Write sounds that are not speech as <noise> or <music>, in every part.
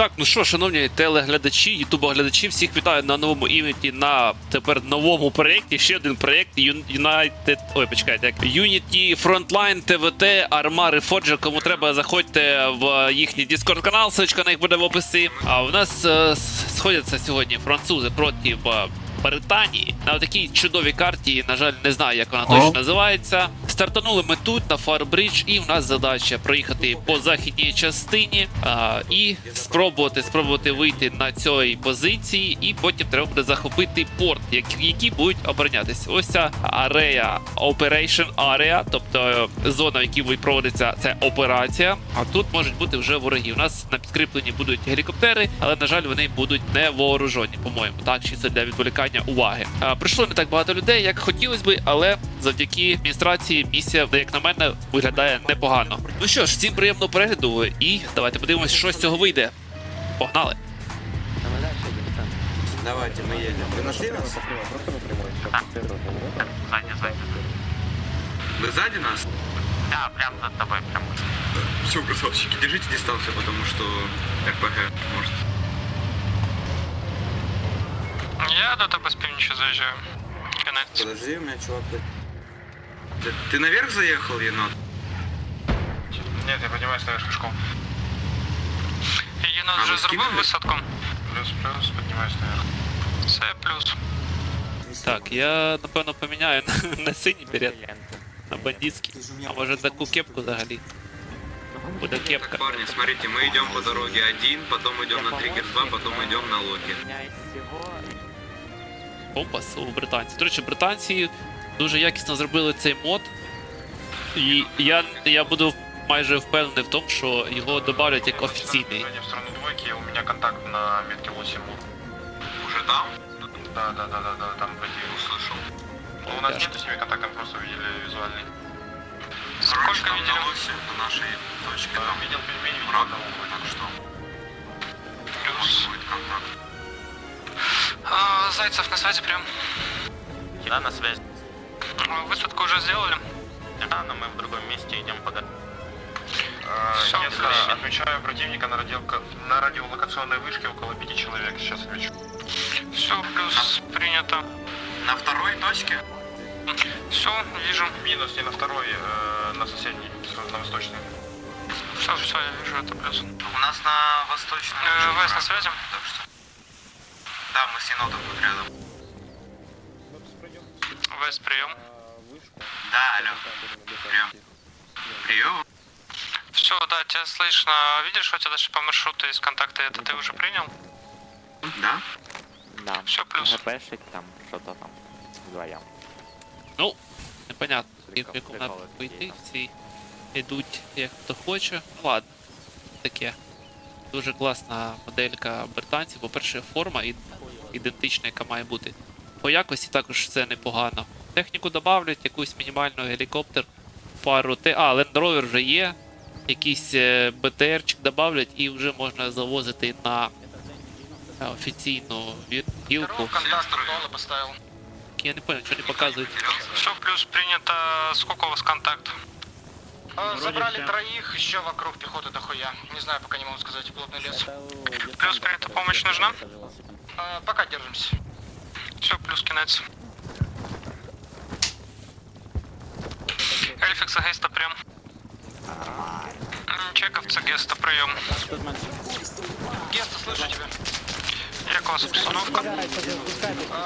Так, ну що, шановні телеглядачі, ютубоглядачі, всіх вітаю на новому івенті, на тепер новому проєкті. Ще один проєкт United. Ой, почекайте, як Unity Frontline TVT Arma Reforger. Кому треба, заходьте в їхній Discord канал, ссылочка на них буде в описі. А у нас е, сходяться сьогодні французи проти е, Британії на такій чудовій карті. На жаль, не знаю, як вона точно називається. Стартанули ми тут на Фарбридж, і в нас задача проїхати по західній частині а, і спробувати спробувати вийти на цій позиції, і потім треба буде захопити порт, як- які будуть оборонятися. Ось ця арея Operation Area, тобто е, зона, в якій проводиться ця операція. А тут можуть бути вже вороги. У нас на підкріпленні будуть гелікоптери, але на жаль, вони будуть не вооружені, по-моєму. Так, чисто для відволікання уваги. А, прийшло не так багато людей, як хотілося би, але завдяки адміністрації місія, як на мене, виглядає непогано. Ну що ж, всім приємного перегляду, і давайте подивимось, що з цього вийде. Погнали! Давайте, мы едем. Вы нашли нас? Сзади, сзади. Вы сзади нас? Да, прям над тобой, прям. Все, красавчики, держите дистанцию, потому что РПГ может... Я до тебе з північі заїжджаю. Кінець. Подожди, у меня чувак... Ты, ты наверх заехал, енот? Ні, я піднімаюся наверх пішком. Єнот А, вже ви зробив скинули? висадку? Плюс, плюс, піднімаюся наверх. Це плюс. Так, я напевно поміняю на, <laughs> на синій берет, на бандитський. А може таку кепку взагалі. Буде кепка. Так, парни, смотрите, мы идем по дороге один, потом идем на триггер 2, потом идем на локи. компас у британців. До речі, британці дуже якісно зробили цей мод. І я, я буду майже впевнений в тому, що його додавлять як офіційний. в сторону двойки, у меня контакт на метке 8. Уже там? Да, да, да, да, да, там вроде Услышал. Ну, у нас Тяжко. нету с ними контакта, мы просто видели визуальный. Короче, Сколько там видели? на лосе, на нашей точке, Да, там видел пельмени, видел правда, одного. так что Плюс. может будет контакт. А, Зайцев на связи прям. Да, на связь. А, Высадку уже сделали? Да, но мы в другом месте идем подать. Всё, нет, плюс. времени. Отмечаю противника на, радиолка... на радиолокационной вышке около пяти человек. Сейчас отмечу. Все, плюс принято. На второй точке? Все, вижу. Минус не на второй, э, на соседней, на восточной. Все, все, я вижу, это плюс. У нас на восточном... Э, ВС на связи? Так что... Да, мы с енотом тут рядом. ВС прием. Да, алло. Прием. Прием. Все, да, тебя слышно. Видишь, что у тебя дальше по маршруту есть контакты? Это ты уже принял? Да? Да. Всё, плюс. ГПшик там, что-то там вдвоем. Ну, непонятно, в Прикол- якому напрямку приколи йти. є. Всі йдуть як хто хоче. Ну ладно, таке. Дуже класна моделька британців. По-перше, форма і- ідентична, яка має бути. По якості також це непогано. Техніку добавлять, якусь мінімальну гелікоптер, пару Т. А, Land Rover вже є. Якийсь е, БТРчик добавлять і вже можна завозити на е, офіційну гілку. Я не понял, що не показують. Все, плюс принято. Сколько у вас контакт? Забрали троих, еще вокруг пехоты дохуя. Не знаю, пока не могу сказать, плотный лес. Плюс принято. Помощь нужна? А, пока держимся. Все, плюс кинется. Ельфікс агейста прийом. Чеков, це геста прийом. Геста, слышу тебе. Якова обстановка.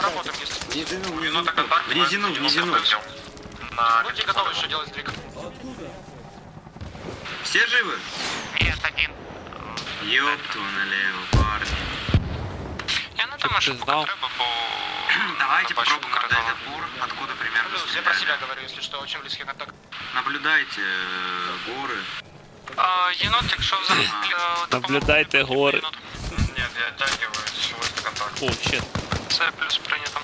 Работаем, геста. Минута контакта. В резину, в резину. Будьте готовы, что делать стрик. Все живы? Нет, один. Ёпту налево, парни. Я не думаю, что пока треба, бо... Давайте попробуем отдать отбор, откуда примерно я стреляют? про себя говорю, если что, очень близкий контакт. Наблюдайте э, горы. А, єнот, якщо взагалі... е, Наблюдайте допомогу, гори. єнот. Ні, я оттягиваюсь, ось контакт. О, ще. Це плюс прийнято.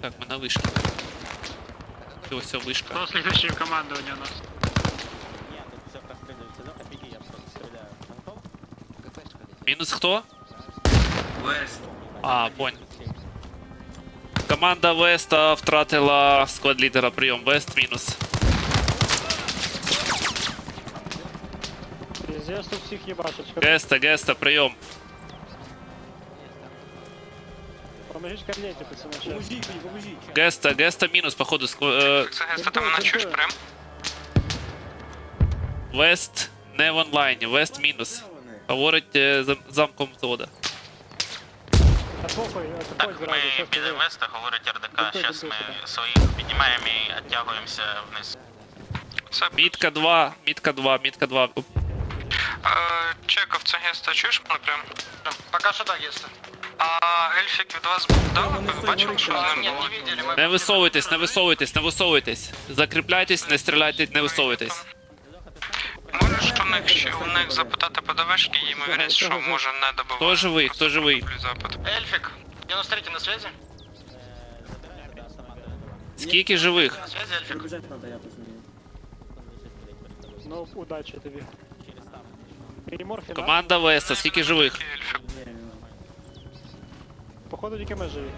Так, ми на вишці. Все, все, вишка. Кто следующий в командовании у нас? Мінус хто? Вест. А, понял. Команда Веста втратила склад лідера прийом. Вест мінус. Я тут всіх їбачу. Геста, геста, прийом. Поможіть карлеті, пацани. ще. Геста, геста мінус, походу, ск- е, Це геста там мене чуєш прям? Вест не в онлайні, Вест мінус. Говорить е, зам- замком завода. Так, зразу, ми що біля сказав. Веста, говорить РДК, Бунтуй, зараз ми сюди. своїх піднімаємо і оттягуємося вниз. Це Мітка 2, мітка 2, мітка 2. Е, Чеков, це геста, чуєш мене прям? Пока что так, если. А Ельфік від вас був? Ви бачили, що з ним було? Не висовуйтесь, не висовуйтесь, не висовуйтесь. Закріпляйтесь, не стріляйте, не висовуйтесь. Можеш у них ще у них запитати ПДВшки, і ймовірність, що може не добивати. Хто живий, хто живий? Запит. Эльфик, 93 на связи? Скільки живих? На связи, Эльфик. Ну, удачі тобі. І морфіна. Команда Веста, скільки живих? Ельфік. Походу тільки ми живі.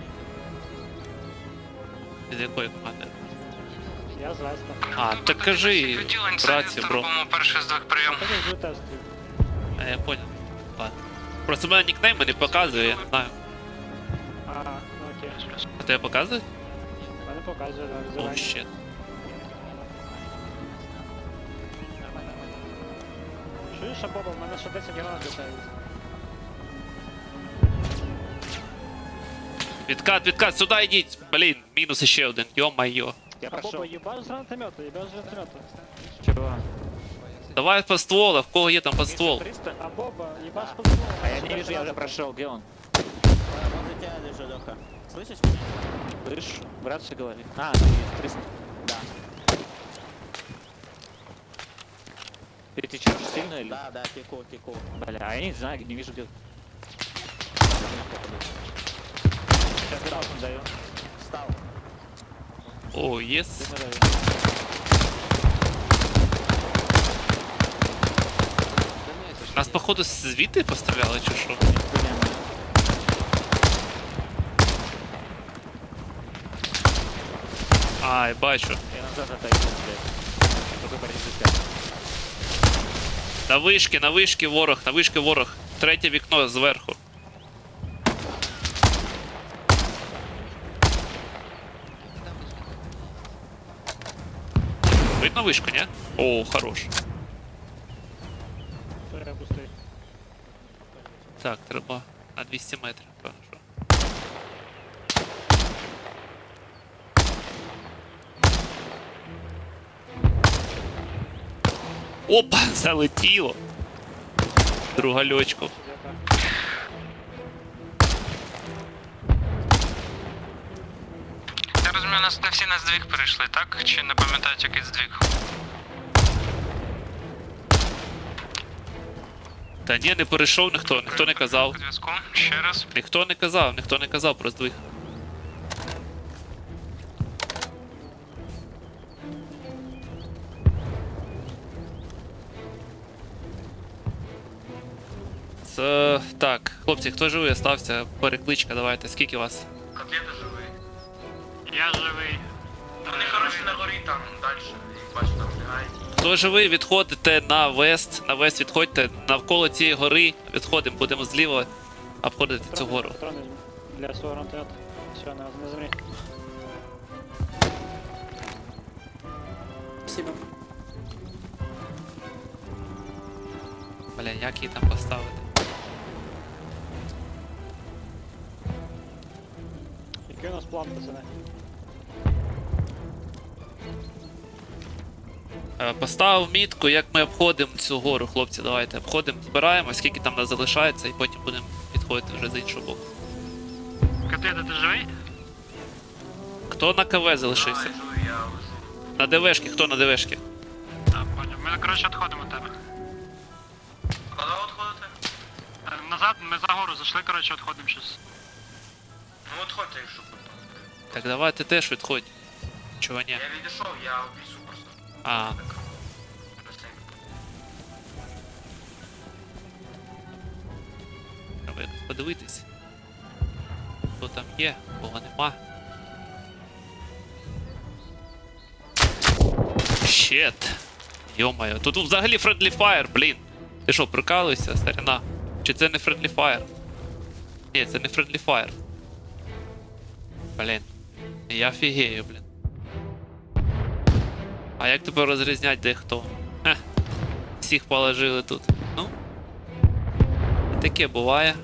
Від якої команди? Я з Веста. А, так кажи, Відділень це братці, бро. робимо перший з двох прийом. Походу жду тестів. А, я понял. Ладно. Просто мене нікнейми не показує, я не знаю. А, ну окей. А тебе показує? Мене показує, да, О, зелені. щет. Чуєш, а Боба, в мене ще 10 гранат літають. Відкат, відкат, сюди йдіть! Блін, мінус ще один, йо-майо. Я А Боба, прошел. їбаш з гранатомета, їбаш з гранатомета. Чего? Давай по стволу, в кого є там по ствол? 300? А Боба, їбаш по стволу. А я не вижу, я уже прошел. Где он? Слышь, брат, что говорит? А, ты есть, 300. Да. Ты течешь сильно или? Да, да, теку, теку. Бля, а я не знаю, не вижу где. Сейчас даун даю. О, єс. Нас, походу, звідти постріляли чи що? Ай, бачу. На вишки, на вишки ворог, на вишки ворог. Третє вікно зверху. Видно вишку, ні? О, хорош. Я пустий. Так, треба на 200 метрів, певно. що. Опа, залетіло. Друга льочку. Я нас не всі на здвіг перейшли, так? Чи не пам'ятають який здвіг? Та ні, не перейшов ніхто, ніхто не казав. Зв'язку. Ще раз. Ніхто не казав, ніхто не казав про здвиг. Це... Так, хлопці, хто живий остався? Перекличка, давайте. Скільки вас? Котлеты живые. Я живий. Вони, короче, на горі там. Їх бачу, там бігають. Хто живий, відходите на вест. На вест відходьте. Навколо цієї гори відходимо, будемо зліва обходити цю гору. Патрони для свого. Все, на, на землі. Бля, як її там поставити? Який у нас план, пацани? Е, Поставив мітку, як ми обходимо цю гору, хлопці, давайте обходимо, збираємо, скільки там нас залишається, і потім будемо відходити вже з іншого боку. Котлета, ти живий? Хто на КВ залишився? На ДВшки, хто на ДВшки? Так, понял. Ми, коротше, відходимо від тебе. Куди відходите? Е, Назад, ми за гору зайшли, коротше, відходимо щось. Ну відходьте, якщо будете. Так давай ти теж відходь. Ні? Я відійшов, я в просто. А, треба якось подивитись. Хто там є, кого нема. Щет. Йомаю, тут взагалі Friendly Fire, блін. Ти що, прикалуєшся, старина? Чи це не Friendly Fire? Ні, це не Friendly Fire. Блін. Я фігею, блін. А як тепер розрізнять де хто? Хе. Всіх положили тут. Ну. і Таке буває.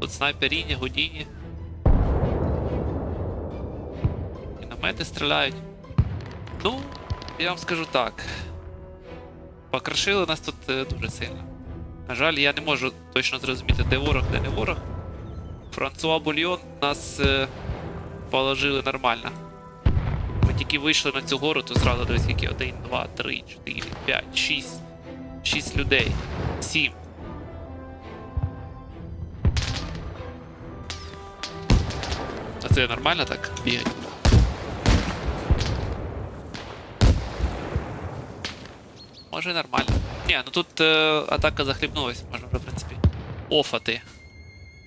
Тут снайперіні, гудіні. Міномети стріляють. Ну, я вам скажу так. Покрошили нас тут е, дуже сильно. На жаль, я не можу точно зрозуміти, де ворог, де не ворог. Франсуа Бульйон нас е, положили нормально. Тільки вийшли на цю гору, то зразу дивись, скільки 1, 2, 3, 4, 5, 6. 6 людей. 7. А це нормально так бігати? Може нормально. Ні, ну тут е, атака захлібнулась, можна вже, в принципі. Офати.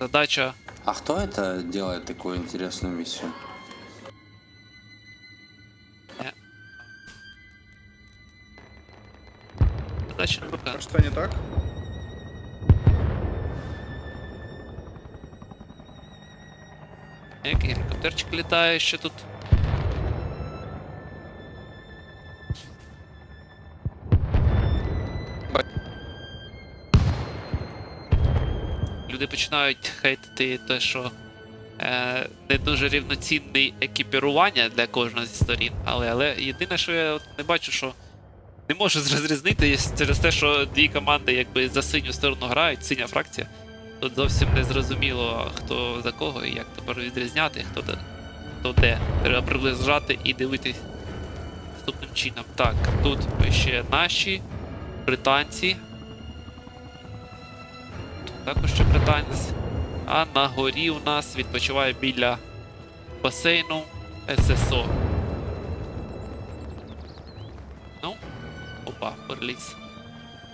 Задача. А кто это делает такую интересную миссию? Задача не пока. Что не так? Який гелікоптерчик літає ще тут. Люди починають хейтити те, що е, не дуже рівноцінне екіпірування для кожного зі сторін. Але, але єдине, що я от не бачу, що не можу розрізнити через те, що дві команди якби за синю сторону грають, синя фракція. Тут зовсім не зрозуміло, хто за кого і як тепер відрізняти, хто де. Хто де. Треба приближати і дивитись наступним чином. Так, тут ще наші, британці. Тут також ще британець. А на горі у нас відпочиває біля басейну ССО. Приліз.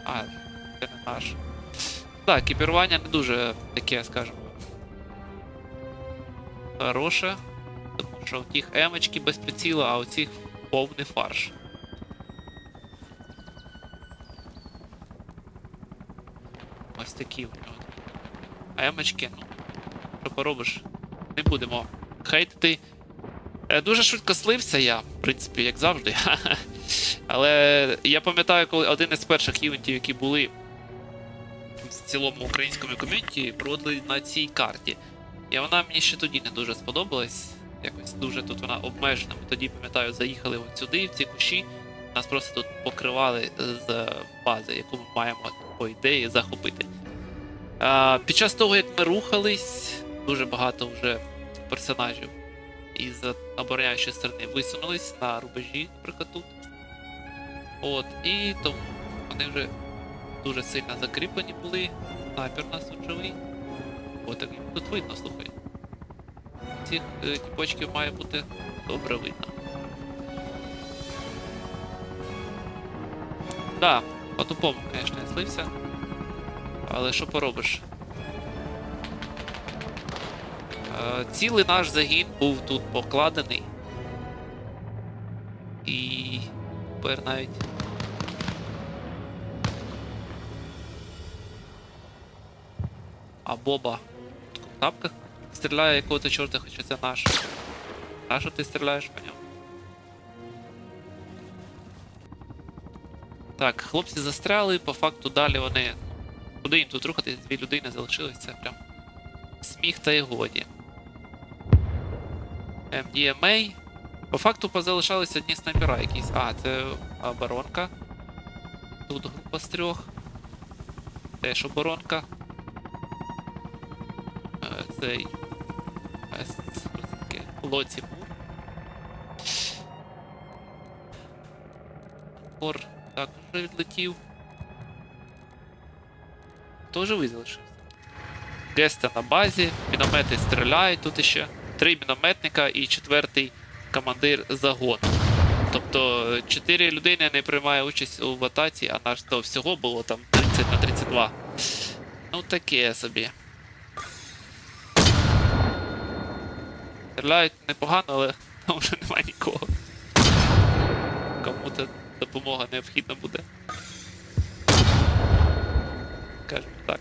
А, це не наш. Так, екіпірування не дуже таке, скажімо. Хороше. Тому що в тих емочки без приціла, а у цих повний фарш. Ось такі у нього. А емочки, ну. Що поробиш? Не будемо хейтити. Е, Дуже швидко слився я, в принципі, як завжди. <laughs> Але я пам'ятаю, коли один із перших івентів, які були в цілому українському ком'юніті, проводили на цій карті. І вона мені ще тоді не дуже сподобалась. Якось дуже тут вона обмежена. Ми тоді, пам'ятаю, заїхали от сюди, в ці кущі. Нас просто тут покривали з бази, яку ми маємо по ідеї захопити. А, під час того, як ми рухались, дуже багато вже персонажів із обороняючої сторони висунулись на рубежі, наприклад, тут. От, і тому вони вже дуже сильно закріплені були. Снайпер у нас тут живий. От так тут видно, слухай. Цих е, тіпочків має бути добре видно. Да, по-тупому, звісно, я слився. Але що поробиш? Е, Цілий наш загін був тут покладений. І тепер навіть. А Боба в тапках стріляє якого-то чорта, хоча це наш. А що ти стріляєш по ньому? Так, хлопці застряли, по факту далі вони. Куди їм тут рухатись? Дві людини залишились, це прям сміх та й годі. MDMA. По факту позалишалися одні снайпера якісь. А, це оборонка. Тут група з трьох. Теж оборонка. Е, Цей. е, Лоці Мур. Кор також вже відлетів. Хто живий залишився? Геста на базі, міномети стріляють тут іще. Три мінометника і четвертий командир загону. Тобто 4 людини не приймає участь у атаці, а наш то всього було там 30 на 32. Ну таке собі. Стріляють непогано, але <laughs> там вже немає нікого. Кому-то допомога необхідна буде. скажімо так.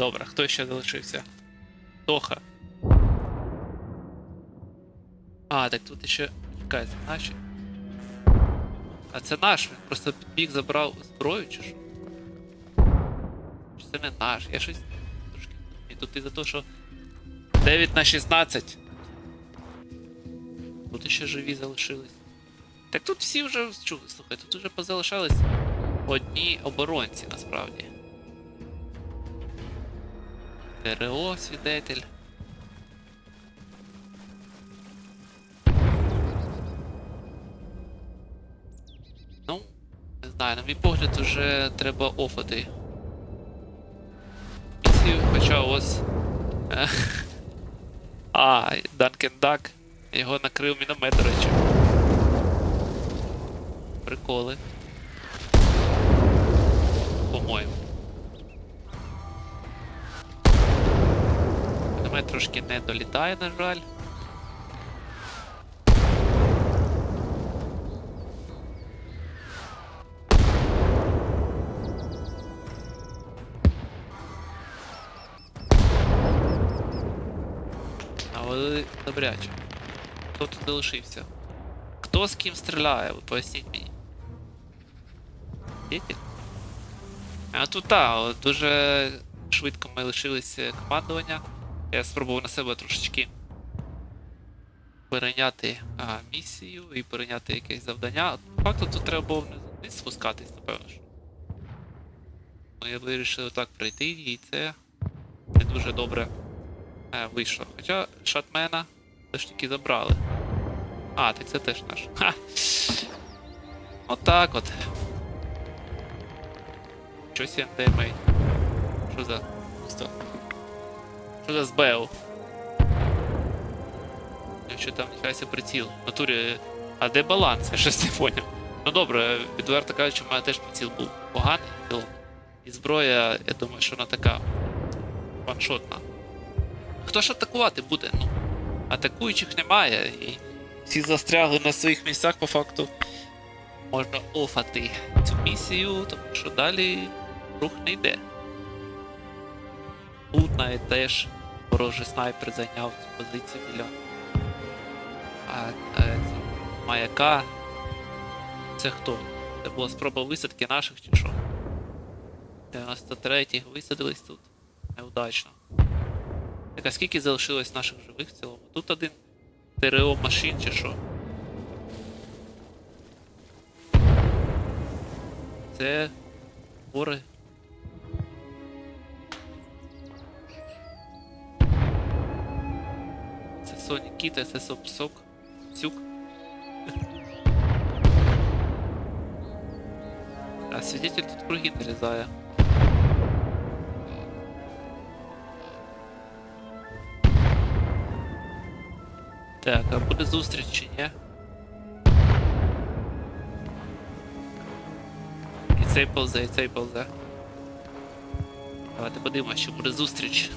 Добре, хто ще залишився? Тоха. А, так тут ще. Чекай, це наші. А це наш, він просто підбіг забрав зброю чи що? Чи це не наш? Я щось трошки. І тут і за те, що 9 на 16. Тут ще живі залишились. Так тут всі вже. Слухай, тут вже позалишались одні оборонці насправді. ТРО, свідетель. Ну, не знаю, на мій погляд, уже треба офати. Хоча ось. е, <laughs> А, Данкен Дак. Його накрив міномет, до речі. Приколи. По-моєму. Міномет трошки не долітає, на жаль. Але добряче. Хто тут залишився? Хто з ким стріляє? Ви поясніть мені. Діти? А тут так, дуже швидко ми лишилися командування. Я спробував на себе трошечки перейняти а, місію і перейняти якесь завдання. По факту тут треба було вниз- спускатись, напевно. ж. Ми вирішили так пройти, і це не дуже добре е, вийшло. Хоча шатмена ж таки забрали. А, так це теж наш. Ха! Отак от. Щось я ендемей. Що за. Пусто. Що за? Якщо там ніхай приціл. В натурі. А де баланс? Я щось не поняв. Ну добре, відверто кажучи, у мене теж приціл був поганий. І зброя, я думаю, що вона така ваншотна. Хто ж атакувати буде? Ну, атакуючих немає, і всі застрягли на своїх місцях по факту. Можна офати цю місію, тому що далі рух не йде. Тут навіть теж ворожий снайпер зайняв цю позицію біля а, а, ці- маяка. Це хто? Це була спроба висадки наших чи що? 93-й висадились тут. Неудачно. Так, а скільки залишилось наших живих в цілому? Тут один ТРО машин чи що? Це гори. Це Sonic Kit, це Сопсок. Сюк. А свидетель тут круги нарізає. Так, а буде зустріч чи ні? І цей повзе, і цей повзе. Давайте подивимося, що буде зустріч.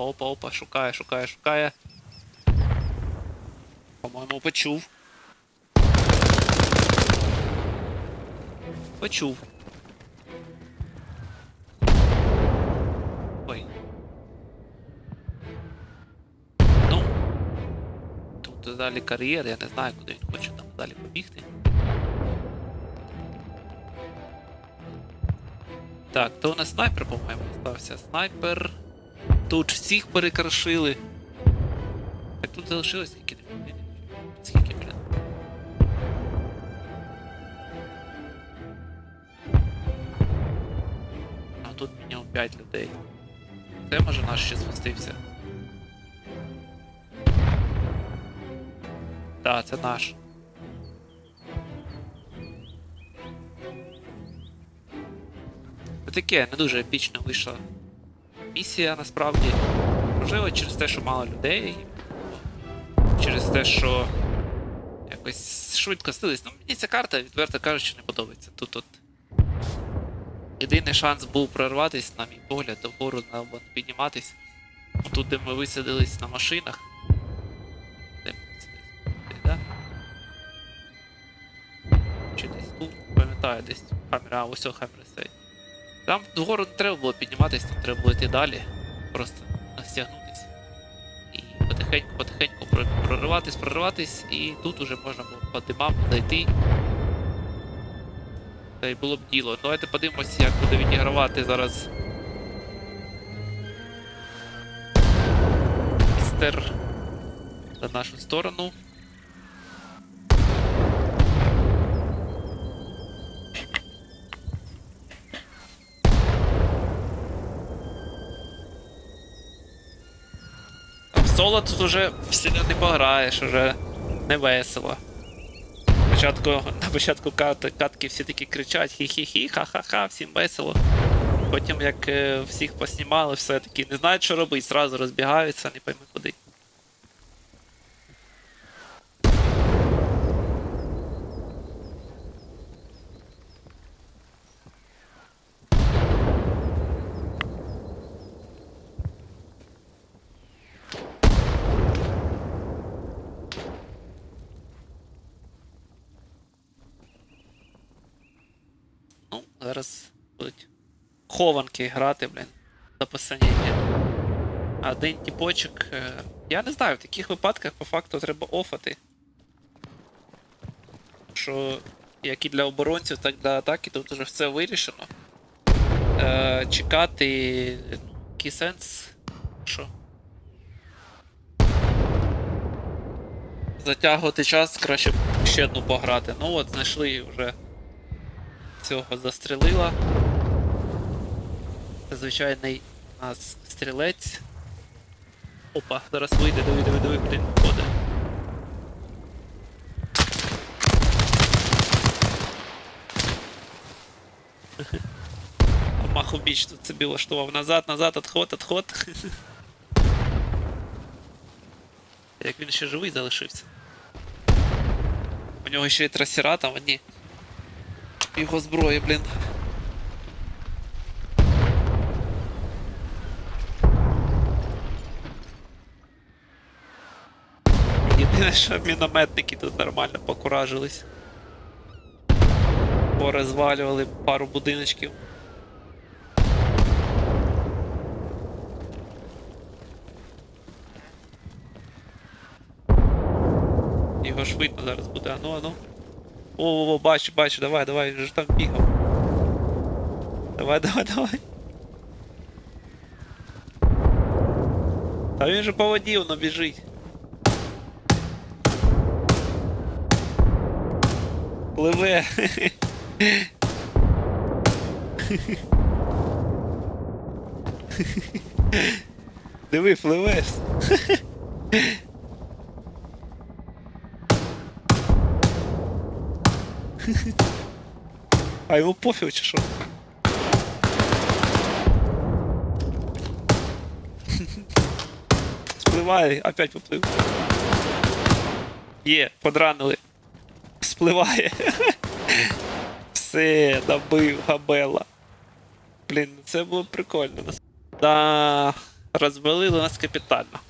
Опа, опа, опа, шукає, шукає, шукає. По-моєму, почув. Почув. Ой. Ну. Тут далі кар'єр, я не знаю, куди він хоче там далі побігти. Так, то у нас снайпер, по-моєму, остався. Снайпер. Тут всіх перекрошили. Так тут залишилось скільки? Скільки, блін? А тут мінімум 5 людей. Це може наш ще спустився. Так, це наш. Таке не дуже епічно вийшла місія насправді. Можливо, через те, що мало людей, через те, що Якось швидко стились. Ну, мені ця карта, відверто кажучи, не подобається. Тут от. Єдиний шанс був прорватися, на мій погляд, вгору або підніматись. Тут, де ми висадились на машинах. Де ми висадились? Да? Чи десь тут? Пам'ятаю, десь камера, ось о, камера стоїть. Там вгору не треба було підніматись, там треба було йти далі. Просто стягнутися. І потихеньку, потихеньку прориватись, прориватись, і тут уже можна було по димам зайти. Та й було б діло. Давайте подивимося, як буде відігравати зараз. Містер на нашу сторону. В соло тут уже сильно не пограєш, уже не весело. Початку, на початку кат, катки всі такі кричать хі-хі-хі, ха-ха-ха, всім весело. Потім, як е, всіх поснімали, все таки не знають, що робити, зразу розбігаються, не пойми куди. Ну, зараз будуть хованки грати, блін, за посаніння. А день тіпочок. е, Я не знаю, в таких випадках по факту треба офати. Що як і для оборонців, так і для атаки, тут вже все вирішено. Е, чекати. ну, Який сенс? Що? Затягувати час, краще ще одну пограти. Ну от, знайшли вже цього застрелила. Це звичайний у нас стрілець. Опа, зараз вийде, диви, диви, диви, куди він ходить. <laughs> Маху біч тут собі влаштував. Назад, назад, отход, отход. <laughs> Як він ще живий залишився. У нього ще й трасера там одні. Його зброї, блін. Що мінометники тут нормально покуражились. Порозвалювали пару будиночків. Його ж видно зараз буде, ану, ану. О, о, бачу, бачу, давай, давай, він же там бігав. Давай, давай, давай. Та він же по воді воно біжить. Пливе. Диви, пливеш. А йому пофіг чи що? Спливає, опять поплив. Є, подранили. Спливає. <laughs> Все, добив габела. Блін, це було прикольно. Да, розвалили нас капітально.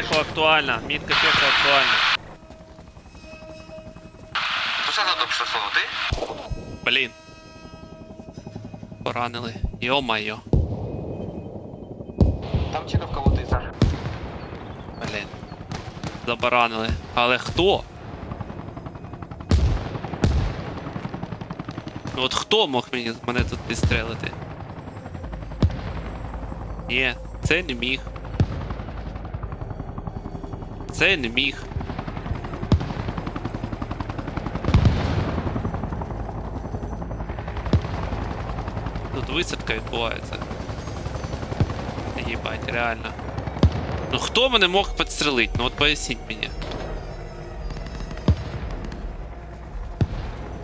Пеху актуальна, мітка пеху актуальна. Кто сказал только что слово? Ты? Блін. Поранили. Йо-майо. Там чекав кого-то из. Блін. Забаранили. Але хто? Ну от хто мог мені, мене тут підстрелити? Ні, це не міг. Це не міг. Тут висадка відбувається. Їбать, реально. Ну хто мене мог підстрелити? Ну от поясніть мені.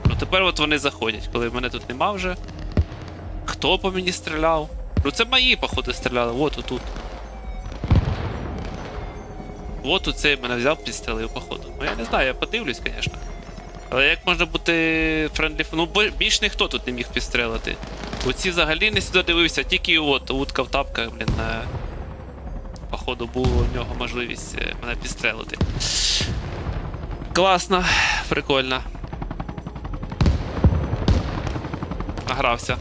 Ну тепер от вони заходять, коли мене тут нема вже. Хто по мені стріляв? Ну це мої, походу, стріляли, от отут. От оцей мене взяв, підстрелив, походу. Ну я не знаю, я подивлюсь, звісно. Але як можна бути френдлі? Ну, більш ніхто тут не міг підстрелити. Оці взагалі не сюди дивився, тільки от утка в тапках, блін, походу була у нього можливість е, мене підстрелити. Класно, прикольно. Награвся.